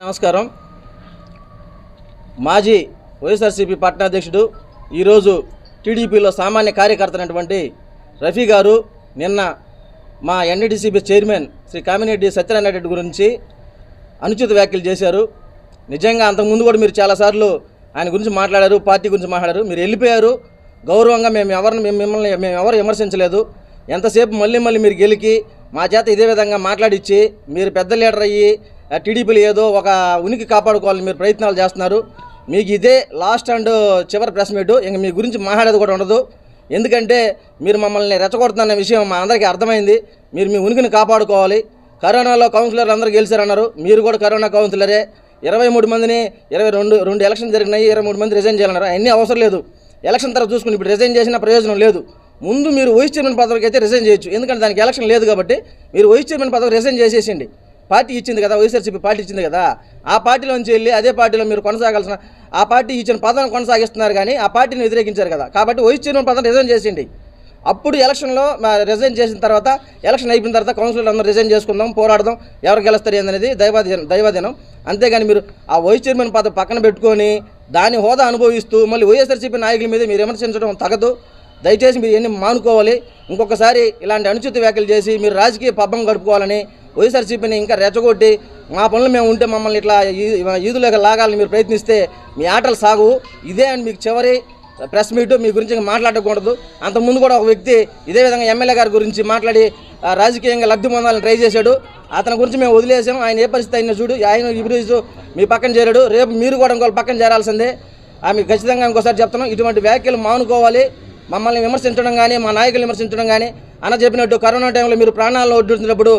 నమస్కారం. మాజీ వైఎస్ఆర్సీపీ పట్టణాధ్యక్షుడు ఈరోజు టీడీపీలో సామాన్య కార్యకర్త అయినటువంటి రఫీ గారు నిన్న మా ఎన్డీసీబీ చైర్మన్ శ్రీ కామినేటి సత్యనారాయణ రెడ్డి గురించి అనుచిత వ్యాఖ్యలు చేశారు. నిజంగా అంతకుముందు కూడా మీరు చాలాసార్లు ఆయన గురించి మాట్లాడారు పార్టీ గురించి మాట్లాడారు. మీరు వెళ్ళిపోయారు. గౌరవంగా మేము ఎవరిని మేము మిమ్మల్ని మేము ఎవరు విమర్శించలేదు. ఎంతసేపు మళ్ళీ మళ్ళీ మీరు గెలికి మా చేత ఇదే విధంగా మాట్లాడిచ్చి మీరు పెద్ద లీడర్ అయ్యి టీడీపీలో ఏదో ఒక ఉనికి కాపాడుకోవాలని మీరు ప్రయత్నాలు చేస్తున్నారు. మీకు ఇదే లాస్ట్ అండ్ చివరి ప్రెస్ మీట్ ఇంక మీ గురించి మాట్లాడేది కూడా ఉండదు. ఎందుకంటే మీరు మమ్మల్ని రెచ్చగొడుతున్న విషయం మా అందరికీ అర్థమైంది. మీరు మీ ఉనికిని కాపాడుకోవాలి. కరోనాలో కౌన్సిలర్లు అందరూ గెలిచారన్నారు. మీరు కూడా కరోనా కౌన్సిలరే ఇరవై మూడు మందిని ఇరవై రెండు రెండు ఎలక్షన్ జరిగినాయి. ఇరవై మూడు మంది రిజైన్ చేయాలన్నారు. అన్నీ అవసరం లేదు. ఎలక్షన్ తర్వాత చూసుకుని ఇప్పుడు రిజైన్ చేసిన ప్రయోజనం లేదు. ముందు మీరు వైస్ చైర్మన్ పదవికి అయితే రిజైన్ చేయొచ్చు. ఎందుకంటే దానికి ఎలక్షన్ లేదు కాబట్టి మీరు వైస్ చైర్మన్ పదవి రిజైన్ చేసేసిండి. పార్టీ ఇచ్చింది కదా వైఎస్ఆర్సీపీ పార్టీ ఇచ్చింది కదా ఆ పార్టీలోంచి వెళ్ళి అదే పార్టీలో మీరు కొనసాగాల్సిన ఆ పార్టీ ఇచ్చిన పదవిని కొనసాగిస్తున్నారు కానీ ఆ పార్టీని వ్యతిరేకించారు కదా. కాబట్టి వైస్ చైర్మన్ పదం రిజైన్ చేసిండి అప్పుడు ఎలక్షన్లో మా రిజైన్ చేసిన తర్వాత ఎలక్షన్ అయిపోయిన తర్వాత కౌన్సిలర్ అందరూ రిజైన్ చేసుకుందాం పోరాడదాం ఎవరు గెలుస్తారు అనేది దైవాధీనం దైవాధీనం. అంతేగాని మీరు ఆ వైస్ చైర్మన్ పదవి పక్కన పెట్టుకొని దాని హోదా అనుభవిస్తూ మళ్ళీ వైఎస్ఆర్సీపీ నాయకుల మీద మీరు విమర్శించడం తగదు. దయచేసి మీరు ఎన్ని మానుకోవాలి. ఇంకొకసారి ఇలాంటి అనుచిత వ్యాఖ్యలు చేసి మీరు రాజకీయ పబ్బం గడుపుకోవాలని వైఎస్ఆర్సీపీని ఇంకా రెచ్చగొట్టి మా పనులు మేము ఉంటే మమ్మల్ని ఇట్లా ఈ- ఈదులోకి లాగాలని మీరు ప్రయత్నిస్తే మీ ఆటలు సాగు. ఇదే అని మీకు చివరి ప్రెస్ మీట్ మీ గురించి ఇంకా మాట్లాడకూడదు. అంతకుముందు కూడా ఒక వ్యక్తి ఇదే విధంగా ఎమ్మెల్యే గారి గురించి మాట్లాడి రాజకీయంగా లబ్ధి పొందాలని ట్రై చేశాడు. అతని గురించి మేము వదిలేసాం. ఆయన ఏ పరిస్థితి అయినా చూడు ఆయన ఇప్పుడు మీ పక్కన చేరాడు. రేపు మీరు కూడా ఇంకోళ్ళ పక్కన చేరాల్సిందే. ఆమె ఖచ్చితంగా ఇంకోసారి చెప్తున్నాం. ఇటువంటి వ్యాఖ్యలు మానుకోవాలి. మమ్మల్ని విమర్శించడం కానీ మా నాయకులు విమర్శించడం కానీ అన్న చెప్పినట్టు కరోనా టైంలో మీరు ప్రాణాలను ఒడ్డుతున్నప్పుడు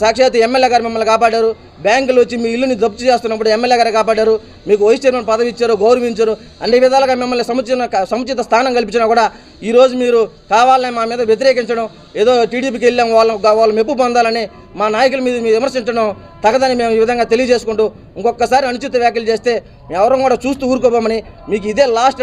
సాక్షాత్ ఎమ్మెల్యే గారు మిమ్మల్ని కాపాడారు. బ్యాంకులు వచ్చి మీ ఇల్లుని జప్తు చేస్తున్నప్పుడు ఎమ్మెల్యే గారు కాపాడారు. మీకు వైస్ చైర్మన్ పదవి ఇచ్చారు గౌరవించారు. అన్ని విధాలుగా మిమ్మల్ని సముచిత సముచిత స్థానం కల్పించినా కూడా ఈరోజు మీరు కావాలని మా మీద వ్యతిరేకించడం ఏదో టీడీపీకి వెళ్ళాం వాళ్ళ వాళ్ళు మెప్పు పొందాలని మా నాయకుల మీద మీరు విమర్శించడం తగదని మేము ఈ విధంగా తెలియజేసుకుంటూ ఇంకొకసారి అనుచిత వ్యాఖ్యలు చేస్తే మేము ఎవరం కూడా చూస్తూ ఊరుకోపోమని మీకు ఇదే లాస్ట్